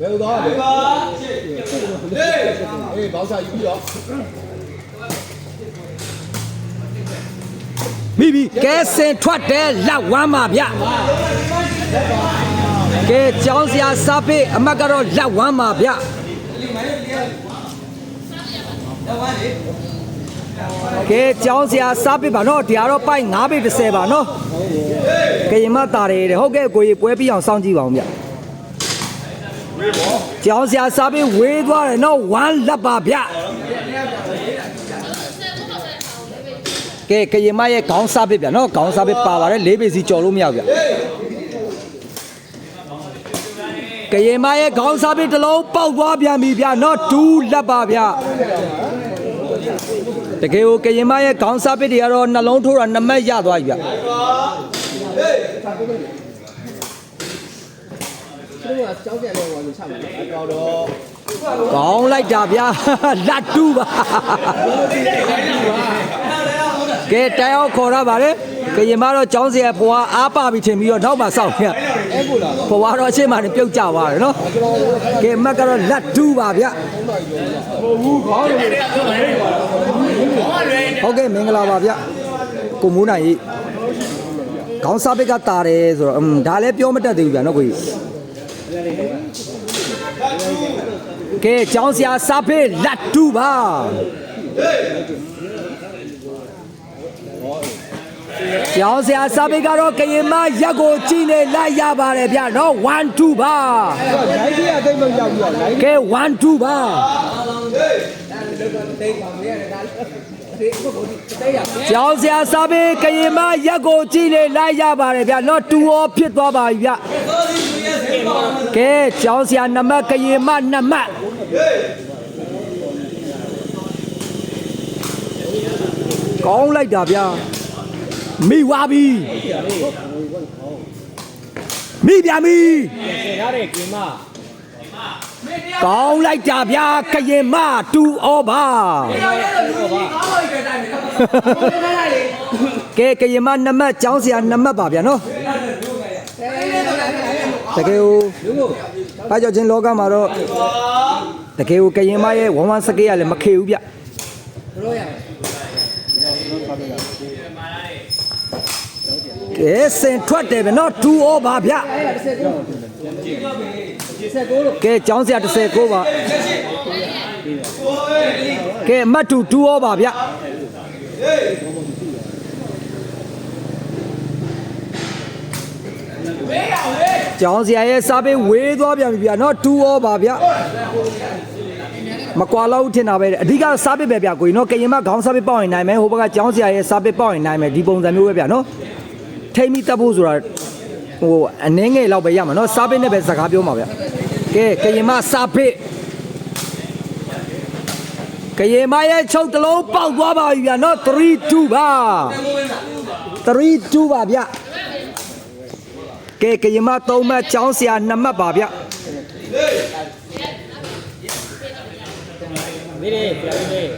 ဘယ်လိုသွားလဲဟေးဘောက်ချယူပြီးတော့မိပြီကဲစင်ထွက်တယ်လက်ဝမ်းပါဗျကဲကျောင်းစရာစားပေးအမတ်ကတော့လက်ဝမ်းပါဗျကဲကျောင်းစရာစားပေးပါနော်ဒီကတော့ပိုက်9ပေ30ပါနော်ကရင်မတာတယ်တဲ့ဟုတ်ကဲ့ကိုကြီးပွဲပြီးအောင်စောင့်ကြည့်ပါအောင်ဗျ ကျောင်းစရာစားပေးဝေးသွားတယ်နော်ဝမ်းလက်ပါဗျကဲကရင်မရဲ့ခေါင်းစားပေးဗျနော်ခေါင်းစားပေးပါပါတယ်၄ပေစီကြော်လို့မရဘူးဗျကရင်မရဲ့ခေါင်းစားပေးတစ်လုံးပေါက်သွားပြန်ပြီဗျနော်ဒူးလက်ပါဗျတကယ်ကိုကရင်မရဲ့ခေါင်းစားပေးတွေကတော့နှလုံးထိုးတာနမက်ရသွားပြီဗျ သူတို့ကကြောက်တယ်လို့ဟိုလိုချမှာတော်တော့ ကောင်းလိုက်တာဗျာ လက်တူပါကဲတိုင်အောင်ခေါ်ရပါတယ်ကရင်မတော့ចောင်းစရာဖွာအားပါပြီထင်ပြီးတော့နောက်မှစောင့်ရ အဲ့ကိုလား ဖွာတော့အချင်းမှပြုတ်ကြသွားတယ်နော်ကဲမက်ကတော့လက်တူပါဗျဟုတ်ကဲ့မင်္ဂလာပါဗျကိုမိုးနိုင်ကြီးခေါင်းစားပစ်ကတာတယ်ဆိုတော့อืมဒါလည်းပြောမတတ်သေးဘူးဗျာနော်ကိုကြီး ကဲចောင်းစရာစားပေးလက်တူပါကျောင်းဆရာစာပေကတော့ကရင်မရက်ကိုကြည့်နေလိုက်ရပါတယ်ဗျနော်1 2ပါလိုက်ကြီးအသိမရောက်ပြီးတော့လိုက်ကဲ1 2ပါတိတ်ပါမရတဲ့ဒါဒီအခုကိုတိတ်ရကျောင်းဆရာစာပေကရင်မရက်ကိုကြည့်နေလိုက်ရပါတယ်ဗျနော်2ရောဖြစ်သွားပါပြီဗျ ကဲကျောင်းဆရာနံပါတ်ကရင်မနံပါတ်ကောင်းလိုက်တာဗျာမိဝါပြီမိဗျာမိရတဲ့ကင်မကောင်းလိုက်တာဗျာကရင်မတူဩပါကဲကရင်မနံပါတ်ကျောင်းဆရာနံပါတ်ပါဗျာနော် တကယ်ကိုဘာကြောင့်ချင်းလောကမှာတော့တကယ်ကိုကရင်မရဲ့ဝမ်ဝမ်စကေးရလည်းမခေဘူးဗျကဲစင်ထွက်တယ်ဗျာနော်တူဩပါဗျာ16လို့ကဲကျောင်းဆရာ19ပါကဲမတ်တူ2ဩပါဗျ ကျောင်းဆရာရဲ့စားပေးဝေးသွားပြန်ပြီဗျာနော်2ဩပါဗျမကွာလောက်ထင်တာပဲအဓိကစားပေးပဲဗျကိုကြီးနော်ကရင်မခေါင်းစားပေးပေါက်ရင်နိုင်မယ်ဟိုဘက်ကကျောင်းဆရာရဲ့စားပေးပေါက်ရင်နိုင်မယ်ဒီပုံစံမျိုးပဲဗျနော်ထိမ့်မိတက်ဖို့ဆိုတာဟိုအနှင်းငယ်လောက်ပဲရမှာနော်စားပေးနဲ့ပဲစကားပြောမှာဗျကဲကရင်မစားပေးကရင်မရဲ့ချုပ်တလုံးပေါက်သွားပါပြီဗျနော်3 2ပါ3 2ပါဗျ ကဲကရင်မ3မှတ်ကျောင်းဆရာ2မှတ်ပါဗျမင်းလေးပြန်လေး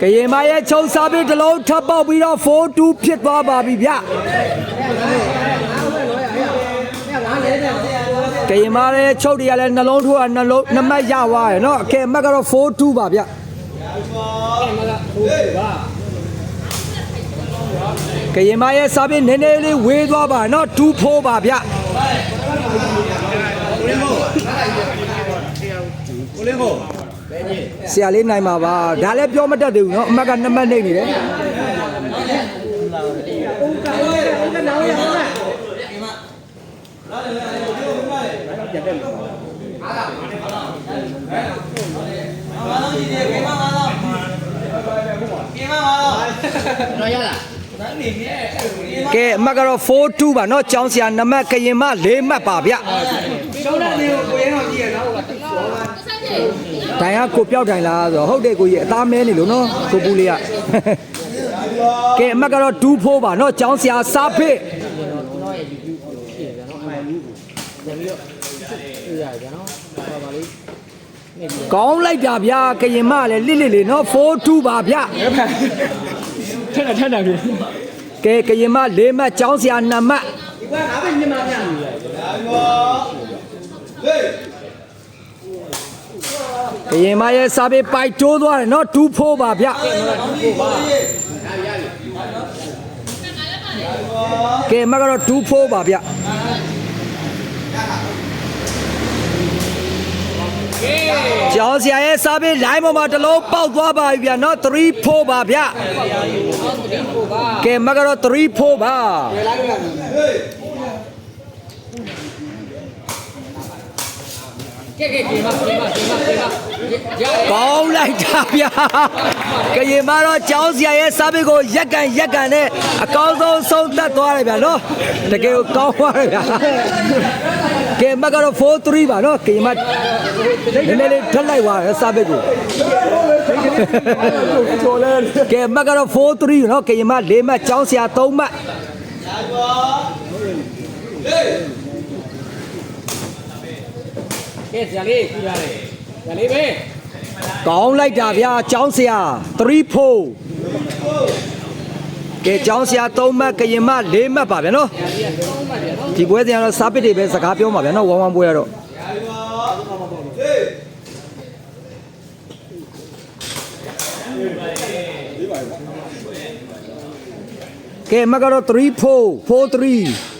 ကရင်မရဲ့ချုံစားပြီးတစ်လုံးထပ်ပေါက်ပြီးတော့4-2ဖြစ်သွားပါပြီဗျကရင်မရဲ့ချုပ်တွေကလည်းနှလုံးထိုးတာနှလုံးနှမတ်ရသွားရယ်နော်အကဲအမတ်ကတော့4-2ပါဗျက ရင်မရဲ့စားပြီးနည်းနည်းလေးဝေးသွားပါနော်2-4ပါဗျကိုလင်းကိုဆရာလေးနိုင်ပါပါဒါလည်းပြောမတတ်သေးဘူးနော်အမတ်ကနှမတ်နေနေတယ် ကဲအမတ်ကတော့4-2ပါနော်ကျောင်းဆရာနံပါတ်ကရင်မ4မှတ်ပါဗျရှုံးတဲ့နေကိုကိုရင်တော့ကြည့်ရနော်ဟိုကတိုင်ကကိုပြောက်တိုင်လားဆိုတော့ဟုတ်တယ်ကိုကြီးအသားမဲနေလို့နော်ကိုပူလေးကကဲအမတ်ကတော့2ဖိုးပါနော်ကျောင်းဆရာစားဖေးကောင်းလိုက်တာဗျာကရင်မလည်းလစ်လစ်လေးနော်4-2ပါဗျာ ထက်တာထက်တာပြီကဲကရင်မ၄မှတ်ကျောင်းဆရာ၂မှတ်ဒီကငါပဲညမပြန်လို့လေဒါမျိုးဟေးကရင်မရဲ့စာပေပိုက်တိုးသွားတယ်နော်2ဖိုးပါဗျကဲမကတော့2ဖိုးပါဗျ ကျောင်းဆရာရဲ့စားပေးလိုင်းပေါ်မှာတစ်လုံးပေါက်သွားပါပြီဗျာနော်3 4ပါဗျကဲမကတော့3 4ပါကဲကဲကေမကေမကေမကေမရတယ်ကောင်းလိုက်တာဗျာကရင်မတော့ကျောင်းဆရာရဲ့စားပေးကိုရက်ကန်ရက်ကန်နဲ့အကောင်းဆုံးဆုံးသက်သွားတယ်ဗျာနော်တကယ်ကိုကောင်းသွားတယ်ဗျာ ကဲမကတော့4 3ပါနော်ကရင်မနည်းနည်းလေးထွက်လိုက်သွားတယ်စားပေးကိုကဲမကတော့4 3နော်ကရင်မ၄မှတ်ကျောင်းဆရာ3မှတ်ကဲဆရာလေးကြည့်ရတယ်ဆရာလေးပဲကောင်းလိုက်တာဗျာကျောင်းဆရာ3 4 ကဲကျောင်းဆရာ3မှတ်ကရင်မ4မှတ်ပါဗျာနော်ဒီပွဲစဉ်ကတော့စားပစ်တွေပဲစကားပြောမှာဗျာနော်ဝမ်ဝမ်ပွဲကတော့ကဲမကတော့3 4 4 3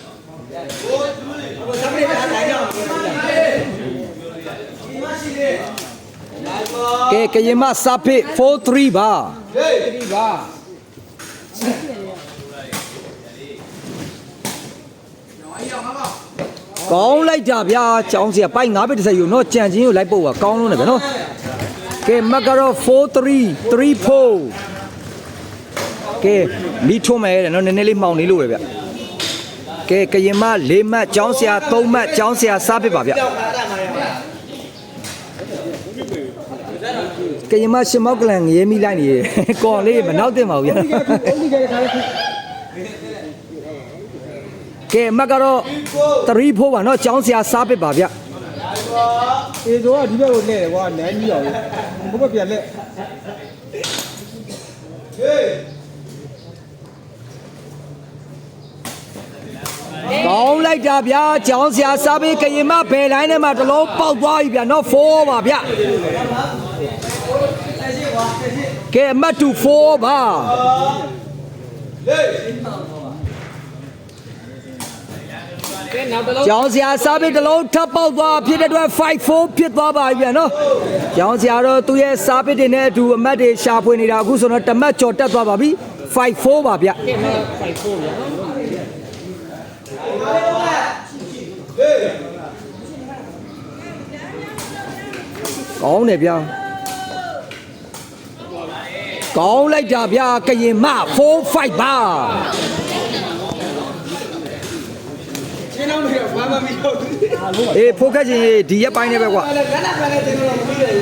ကဲကရင်မစားပစ်4 3ပါဒီပါ ကောင်းလိုက်တာဗျာကျောင်းစီကပိုက်9ဘစ်တစ်စက်ယူနော်ကြံချင်းကိုလိုက်ပို့ပါကောင်းလုံးတယ်ဗျာနော်ကဲမကတော့43 34ကဲမီးထုံးမယ်တဲ့နော်နည်းနည်းလေးမှောင်နေလို့ပဲဗျကဲကရင်မ၄မှတ်ကျောင်းဆရာ3မှတ်ကျောင်းဆရာစားပစ်ပါဗျကရင်မရှင်မောက်ကလန်ရဲမိလိုက်နေရကော်လေးမနောက်တင်ပါဘူးဗျာ ကဲမကတော့3 4ပါနော်ကျောင်းဆရာစားပစ်ပါဗျအေဇိုကဒီဘက်ကိုလှည့်တယ်ကွာနန်းကြီးအောင်ဘုဘပြန်လှည့်ကောင်းလိုက်တာဗျာကျောင်းဆရာစားပေးကရင်မဘယ်လိုင်းထဲမှာတစ်လုံးပေါက်သွားပြီဗျာနော်4ပါဗျကဲအမတ်တူ4ပါကဲနောက်တစ်လုံး ကျောင်းဆရာစားပေးတစ်လုံးထပ်ပေါက်သွားဖြစ်တဲ့အတွက်5 4ဖြစ်သွားပါပြီဗျာနော်ကျောင်းဆရာတော့သူ့ရဲ့စားပေးတွေနဲ့အတူအမတ်တွေရှာဖွေနေတာအခုဆိုတော့တမတ်ကျော်တက်သွားပါပြီ5 4ပါဗျကဲမဖိုက်ဖို့ဗျာနော်ကောင်းတယ်ဗျာကောင်းလိုက်တာဗျာကရင်မ4 5ပါ ရှ င်းအောင်လို့ဘာမှမပြောဘူးအေးဖိုးခက်ချင်းရေးဒီရက်ပိုင်းနဲ့ပဲကွာအဲ့ဒါကလည်းတင်လို့မပြီးတယ်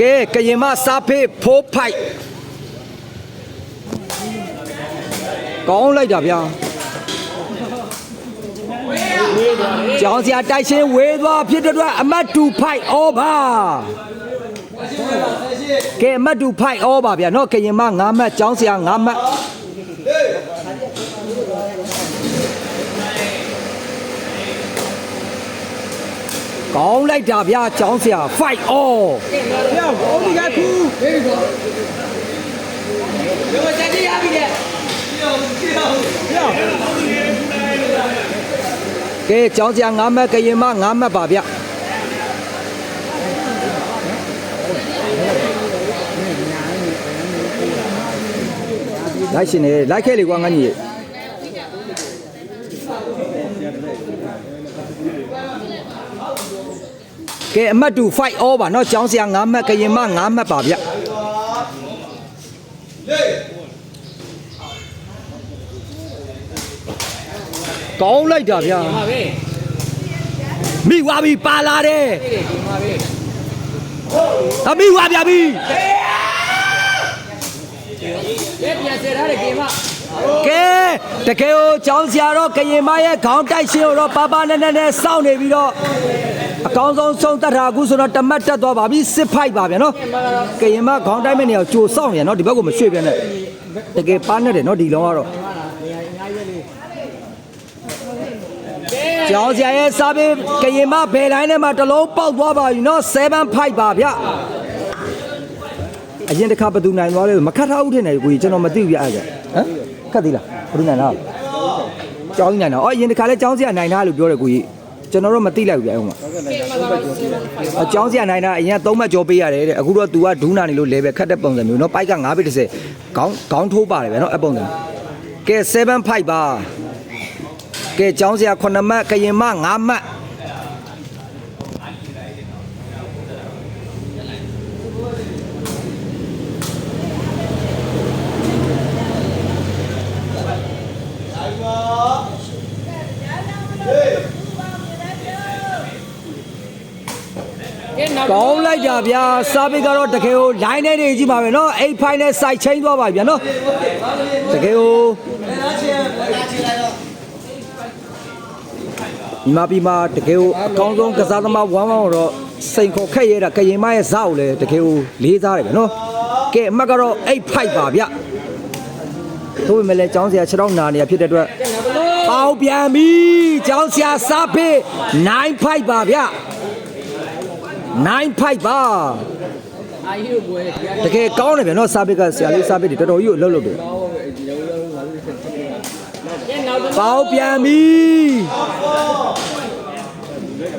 ကဲကရင်မစားဖေးဖိုးဖိုက်ကောင်းလိုက်တာဗျာကျောင်းစရာတိုက်ရှင်ဝေးသွားဖြစ်တဲ့အတွက်အမတ်တူဖိုက်ဩဘာကဲအမတ်တူဖိုက်ဩဘာဗျာနော်ကရင်မ9မှတ်ကျောင်းစရာ9မှတ် ကောင်းလိုက်တာဗျာကျောင်းစရာဖိုက်ဩပြောအိုဒီကခူးဟေးကောရောစကြရပြီလေပြောပြောကဲကျောင်းစရာ9မှတ်ကရင်မ9မှတ်ပါဗျလိုက်ရှင်နေလိုက်ခဲ့လေကွာငါကြီး ကဲအမှတ်တူ5 all ပါเนาะကျောင်းစရာ9မှတ်ကရင်မ9မှတ်ပါဗျကောင်းလိုက်တာဗျာ ဒီမှာပဲ မိဝါပြီပါလာတယ် ဒီဒီမှာပဲ အမိဝါပြပြီ ကဲပြန်ဆယ်ထားတယ်ကေမ ကဲတကယ်ကိုကျောင်းစရာတော့ကရင်မရဲ့ခေါင်းတိုက်ရှင်ကိုတော့ပါပါနဲ့နဲ့နဲ့စောင့်နေပြီးတော့အကောင်းဆုံးဆုံးသက်တာအခုဆိုတော့တမတ်တက်သွားပါပြီစစ်ဖိုက်ပါဗျာနော်ကရင်မခေါင်းတိုက်မဲ့နေအောင်ကြိုစောင့်ရနော်ဒီဘက်ကိုမရွှေ့ပြန်နဲ့တကယ်ပါနေတယ်နော်ဒီလောကတော့ကဲကျောင်းစရာရဲ့စားပေးကရင်မဘယ်တိုင်းထဲမှာတစ်လုံးပေါက်သွားပါပြီနော်7ဖိုက်ပါဗျအရင်တစ်ခါဘယ်သူနိုင်သွားလဲမခတ်ထားဘူးထင်တယ်ကိုကြီးကျွန်တော်မသိဘူးပြအဲ့ဒါဟမ် ခတ်သေးလားဘယ်သူနိုင်လားကျောင်းကြီးနိုင်တာအော်အရင်တစ်ခါလဲကျောင်းစီကနိုင်တာလို့ပြောတယ်ကိုကြီးကျွန်တော်တော့မသိလိုက်ဘူးပြအဲ့ဟိုမှာ အကြောင်းစရာနိုင်တာအရင်သုံးမှတ်ကြောပေးရတယ်တဲ့အခုတော့ तू ကဒူးနာနေလို့လဲပဲခတ်တဲ့ပုံစံမျိုးเนาะပိုက်က9ဘစ်30ခေါင်းခေါင်းထိုးပါတယ်ဗျာเนาะအပုံစံကဲ75ပါကဲကြောင်းစရာ9မှတ်ကရင်မ9မှတ် ကောင်းလိုက်ကြဗျာစာပေကတော့တကယ်ကို line နဲ့နေကြည့်ပါမယ်နော်8 file နဲ့ site change သွားပါဗျာနော်တကယ်ကိုဒီမှာပြီးမှတကယ်ကိုအကောင်းဆုံးကစားသမားဝမ်းဝမ်းတော့စိန်ခေါ်ခက်ရဲတာကရင်မရဲ့ဇာကိုလည်းတကယ်ကိုလေးစားတယ်ဗျာနော်ကဲအမှတ်ကတော့8 file ပါဗျာထို့ပေမဲ့လည်းကျောင်းဆရာ6တော့နာနေရဖြစ်တဲ့အတွက်ပေါင်ပြန်ပြီကျောင်းဆရာစားဖေး9 file ပါဗျာ 9ဖိုက်ပါအာယူဘွယ်တရားတကယ်ကောင်းတယ်ဗျာနော်စားပစ်ကဆရာလေးစားပစ်တွေတော်တော်ကြီးကိုအလုပ်လုပ်တယ်ကျန်နောက်တော့ပေါက်ပြန်ပြီ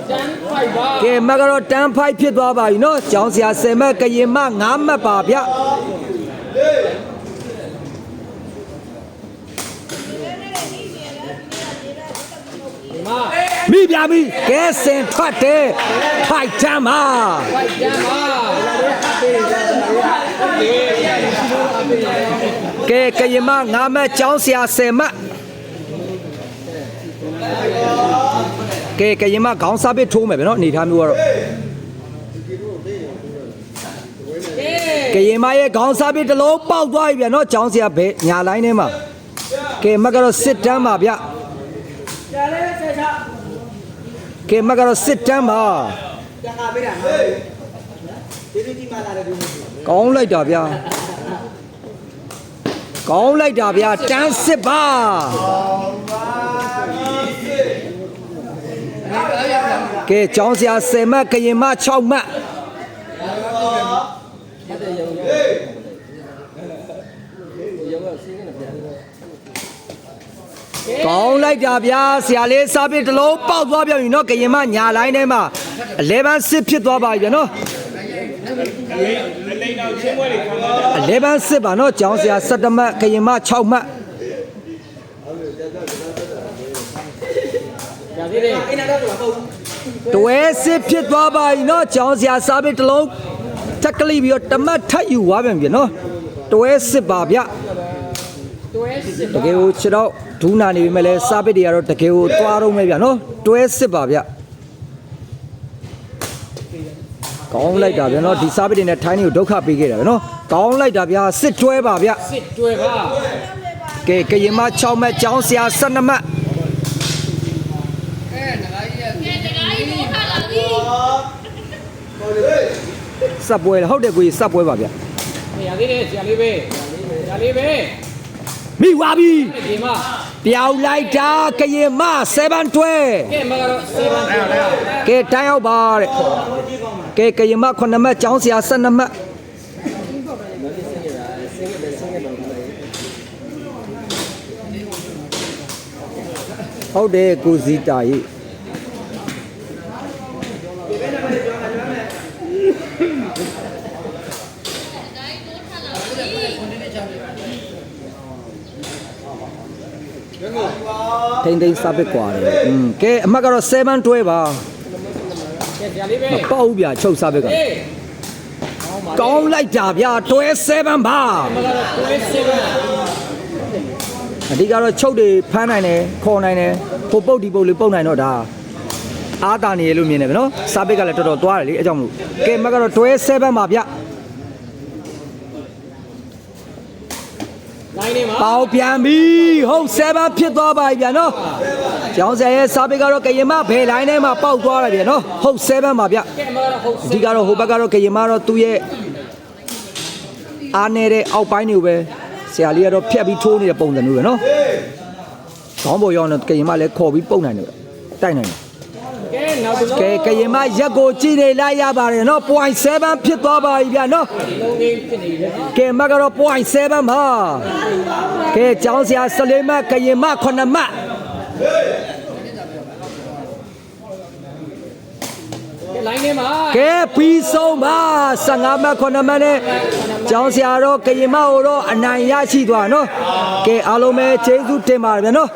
ကျန်ဖိုက်ပါကဲမကတော့တန်းဖိုက်ဖြစ်သွားပါပြီနော်ကျောင်းဆရာ10မှတ်ကရင်မ9မှတ်ပါဗျ မ မိပြပြီကဲစင်ထွက်တယ်ဖိုက်တမ်းပါဖိုက်ကျန်ပါကဲကရင်မ9မှတ်ကျောင်းဆရာ10မှတ်ကဲကရင်မခေါင်းစားပစ်ထိုးမယ်ဗျာနော်အနေထားမျိုးကတော့ကဲကရင်မရဲ့ခေါင်းစားပစ်တစ်လုံးပေါက်သွားပြီဗျာနော်ကျောင်းဆရာဘယ်ညာလိုင်းထဲမှာကဲမကတော့စစ်တမ်းပါဗျ ကဲမကတော့စစ်တမ်းပါကောင်းလိုက်တာဗျာကောင်းလိုက်တာဗျာတန်းစစ်ပါကဲကျောင်းစရာ10မှတ်ကရင်မ6မှတ် ကောင်းလိုက်တာဗျာဆရာလေးစားပစ်တစ်လုံးပေါက်သွားပြန်ပြီနော်ကရင်မညာလိုင်းထဲမှာ11စစ်ဖြစ်သွားပါပြီဗျာနော်11စစ်ပါနော်ကျောင်းဆရာ17မှတ်ခရင်မ6မှတ်ရသေးတယ်တွဲစစ်ဖြစ်သွားပါပြီနော်ကျောင်းဆရာစားပစ်တစ်လုံးတက်ကလေးပြီးတော့တမတ်ထပ်ယူသွားပြန်ပြီနော်တွဲစစ်ပါဗျတွဲစစ်တကယ်ကိုခြေတော့ ဒူးနာနေပြီမဲ့လဲစားပစ်တွေကတော့တကယ်ကိုသွားတော့မယ်ဗျနော်တွဲစစ်ပါဗျကောင်းလိုက်တာဗျနော်ဒီစားပစ်တွေနဲ့ထိုင်းတွေကိုဒုက္ခပေးခဲ့တာဗျနော်ကောင်းလိုက်တာဗျစစ်တွဲပါဗျစစ်တွဲပါကဲကရင်မ6မှတ်ကျောင်းဆရာ12မှတ်အဲနဂါကြီးရဲ့ကဲတကားကြီးမိုးခလာပြီစက်ပွဲလားဟုတ်တယ်ကိုကြီးစက်ပွဲပါဗျရသေးတယ်ဆရာလေးပဲဆရာလေးပဲမိဝါပြီဒီမှာ ပြောင်းလိုက်တာကရင်မ7တွဲကဲမကတော့စေဗန်တယ်ကဲတန်းရောက်ပါတဲ့ကဲကရင်မ9မှတ်ကျောင်းဆရာ12မှတ်ဟုတ်တယ်ကိုစီတာကြီး ထိမ့်သိမ့်စပစ်กว่าတယ်อืมကဲအမှတ်ကတော့7တွဲပါ ကဲဆရာလေးပဲ မပေါ့ဘူးဗျာချုပ်စားဘက်က ဟေး ကောင်းလိုက်တာဗျာတွဲ7ပါ မကတော့တွဲစေဗန် အဓိကတော့ချုပ်တွေဖမ်းနိုင်တယ်ခေါ်နိုင်တယ်ဟိုပုတ်ဒီပုတ်လေးပုတ်နိုင်တော့ဒါအားတာနေရလို့မြင်တယ်ဗျနော်စားဘက်ကလည်းတော်တော်သွားတယ်လေအဲကြောင့်မလို့ကဲမကတော့တွဲ7ပါဗျ လိုင်းနေမှာပေါပြန်ပြီဟုတ်7ဖြစ်သွားပါပြီဗျနော်ကျောင်းဆရာရဲ့စားဘက်ကတော့ကရင်မဘယ်လိုင်းထဲမှာပေါက်သွားတယ်ဗျနော်ဟုတ်7ပါဗျကဲမကတော့ဟုတ်အဓိကတော့ဟိုဘက်ကတော့ကရင်မတော့သူ့ရဲ့အားနေတဲ့အောက်ပိုင်းတွေကိုပဲဆရာလေးကတော့ဖြတ်ပြီးထိုးနေတဲ့ပုံစံမျိုးပဲနော်ခေါင်းပေါ်ရောက်တော့ကရင်မလည်းခေါ်ပြီးပုတ်နိုင်တယ်ဗျတိုက်နိုင်တယ် ကဲနောက်တစ်လုံးကဲကရင်မရက်ကိုကြည့်နေလိုက်ရပါတယ်နော် point 7ဖြစ်သွားပါပြီဗျာနော်လုံးလေးဖြစ်နေတယ်နော်ကဲမကတော့ point 7ပါကဲကျောင်းဆရာ14မှတ်ကရင်မ9မှတ်လိုင်းထဲမှာကဲပြီးဆုံးပါ15မှတ်9မှတ်နဲ့ကျောင်းဆရာတော့ကရင်မကိုတော့အနိုင်ရရှိသွားနော်ကဲအားလုံးပဲကျေးဇူးတင်ပါတယ်ဗျာနော်